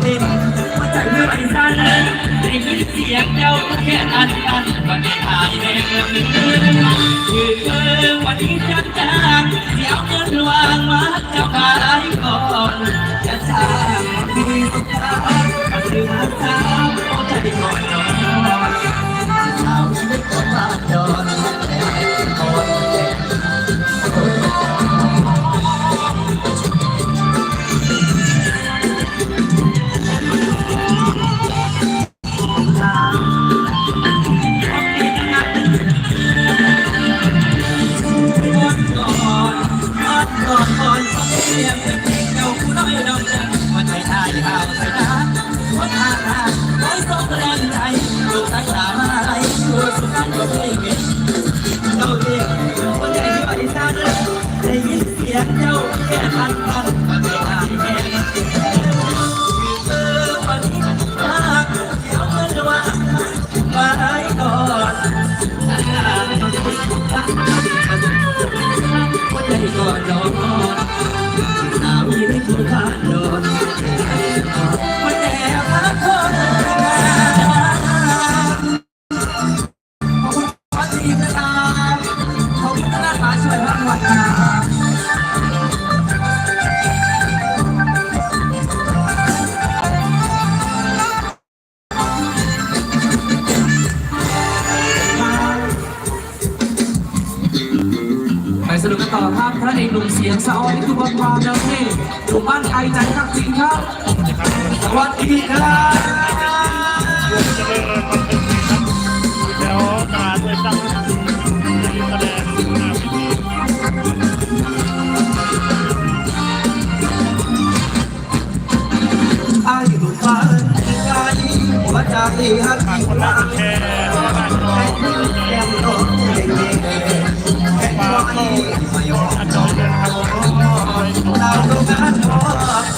เต็มเมื่อวันสั้นได้ยินเสียงเจ้าแค่อันตันวันที่ผ่านเดินคือวันนี้จัจางเสียวเงินวางมาเจ้าขายก่อนจะสร้างมีสุขภาพมาซื้อมาสร้างโอ้ใจก่อน Yeah. นุกกันต่อครับพระเอกหนุ่มเสียงสะออนที่คุณบอลวานแนวเท่หนุ่บ้านไทยใจนักริงครับสวัสดีครับเดี๋ยวการเลยตั้ง 太多了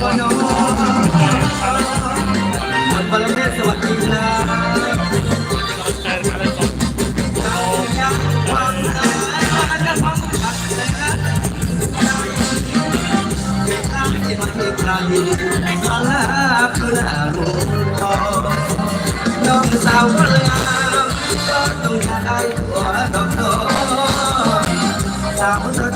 ก็น้องบอลแม่สวัสดีนะน้องสาวก็เลยก็ต้องได้หัวดอกดอกสาว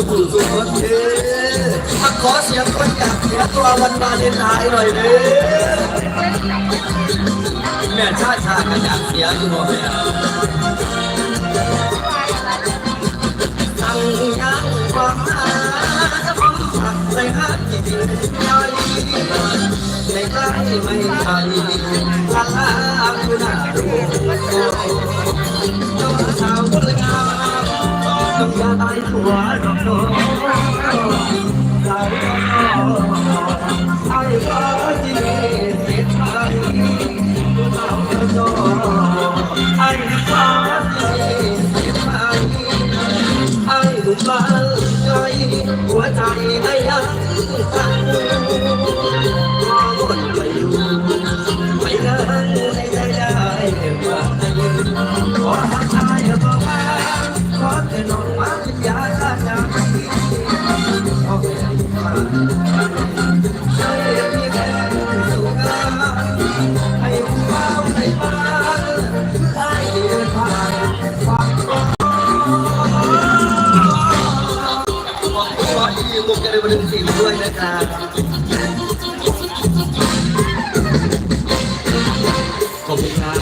ุขุสุขคนเด้อาขอเสียงคนอยากเสียตัววันมาเลนไทน์หน่อยเด้อแม่ชาชาติอยากเสียตัวแม่ตั้งยังความหาจะพ้นผักในห้างที่ดีอยในใกไม่ไกลลาลาคุณอาดูโอ้ยเจ้าสาวคนงาม อย่าตายหัวดอกโตเราไอ้ก็ที่เสียใจเราก็ไจะได้มาดึงด้วยนะครับขอบคุณครับ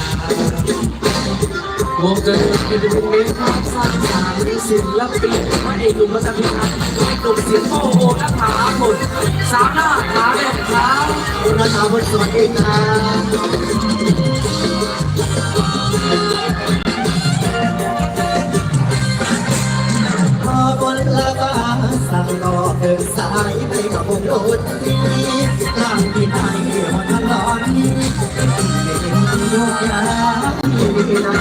วงดนตรีเป็นเน้นความสร้างสรรค์ศิลปินพระเอกหนุ่มมาจากพิพัฒน์ไอ้หนุ่มเสียงโอ้โหนักหาหมดสามหน้าขาแดงขาคุณราชาบนสวัสดีครับ กับวงโดดดีทางที่ไหนวันทลอนนี้เป็นโยกย้ายนา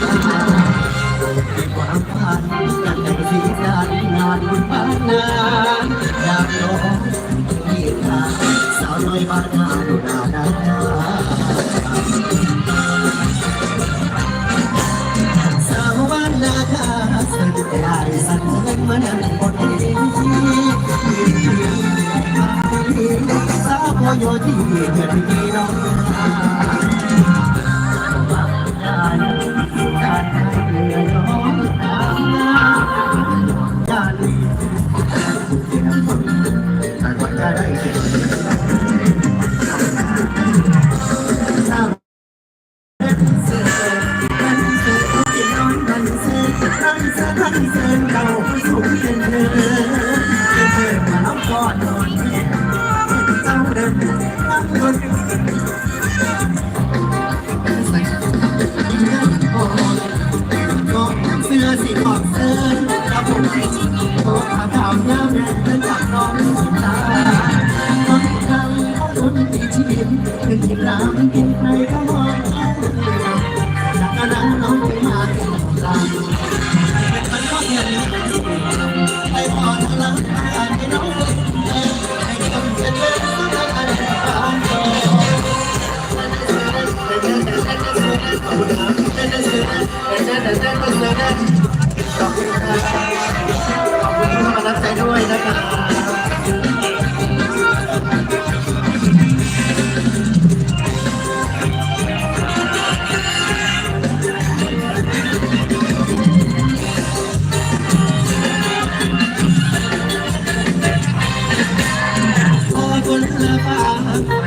ความฝันกันในสีสันงานบุญบ้านนาอยากลองที่ทางสาวน้อยบ้านนาดูนาดาสาวบ้านนาคาสันได้สันเงินมานั่งบน I'm gonna make it. ขอบคุณครับขอบคุณที่มารับใจด้วยนะครับ คน